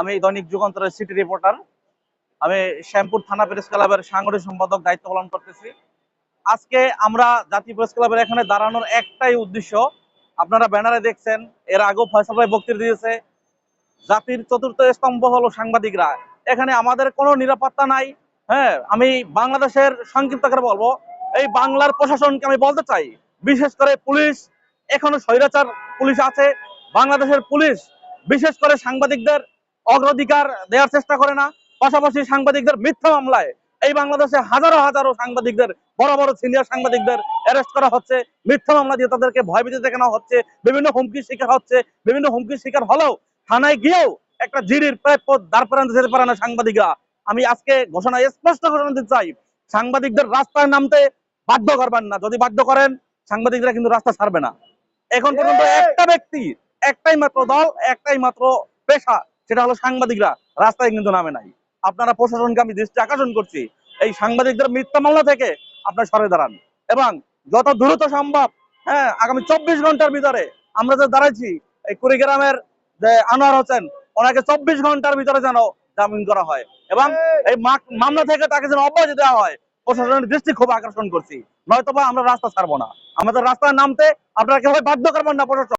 আমি দৈনিক যুগান্তরের city reporter আমি শ্যামপুর থানা প্রেস ক্লাবের সাংগঠনিক সম্পাদক দায়িত্ব পালন করতেছি। আজকে আমরা জাতীয় প্রেস ক্লাবের এখানে দাঁড়ানোর একটাই উদ্দেশ্য। আপনারা ব্যানারে দেখছেন, এর আগেও ফয়সাল ভাই বক্তৃতা দিয়েছে। জাতির চতুর্থ স্তম্ভ হলো সাংবাদিকরা। এখানে আমাদের কোনো নিরাপত্তা নাই। হ্যাঁ আমি বাংলাদেশের সংক্ষিপ্ত করে বলব, এই বাংলার প্রশাসনকে আমি বলতে চাই, বিশেষ করে পুলিশ, এখনও স্বৈরাচার পুলিশ আছে। বাংলাদেশের পুলিশ, বিশেষ করে সাংবাদিকদের অগ্রাধিকার দেওয়ার চেষ্টা করে না। পাশাপাশি সাংবাদিকদের মিথ্যা মামলায় এই বাংলাদেশে হাজারো হাজারো সাংবাদিকদের বড় বড় সিনিয়র সাংবাদিকদের অ্যারেস্ট করা হচ্ছে। মিথ্যা মামলা দিয়ে তাদেরকে ভয়ভীতি দেখানো হচ্ছে। বিভিন্ন হুমকির শিকার হচ্ছে। বিভিন্ন হুমকির শিকার হলেও থানায় গিয়েও একটা জিডির প্রাপ্য দাঁড় করাতে যেতে পারে না সাংবাদিকরা। আমি আজকে ঘোষণা স্পষ্ট ঘোষণা দিতে চাই সাংবাদিকদের রাস্তায় নামতে বাধ্য করবেন না। যদি বাধ্য করেন সাংবাদিকরা কিন্তু রাস্তা ছাড়বে না। এখন পর্যন্ত একটা ব্যক্তি একটাই মাত্র দল একটাই মাত্র পেশা সেটা হলো সাংবাদিকরা, রাস্তায় কিন্তু নামে নাই। আপনারা প্রশাসনকে আমি দৃষ্টি আকর্ষণ করছি, এই সাংবাদিকদের মিথ্যা মামলা থেকে আপনার সরে দাঁড়ান। এবং যত দ্রুত সম্ভব হ্যাঁ আগামী চব্বিশ ঘণ্টার ভিতরে আমরা যে দাঁড়াইছি, এই কুড়িগ্রামের যে আনোয়ার হোসেন, ওনাকে চব্বিশ ঘণ্টার ভিতরে যেন জামিন করা হয়। এবং এই মামলা থেকে তাকে যেন অব্যাহতি দেওয়া হয়, প্রশাসনের দৃষ্টি খুব আকর্ষণ করছি। নয়তো আমরা রাস্তা ছাড়বো না। আমাদের রাস্তায় নামতে আপনারা কেউ বাধ্য করবেন না প্রশাসন।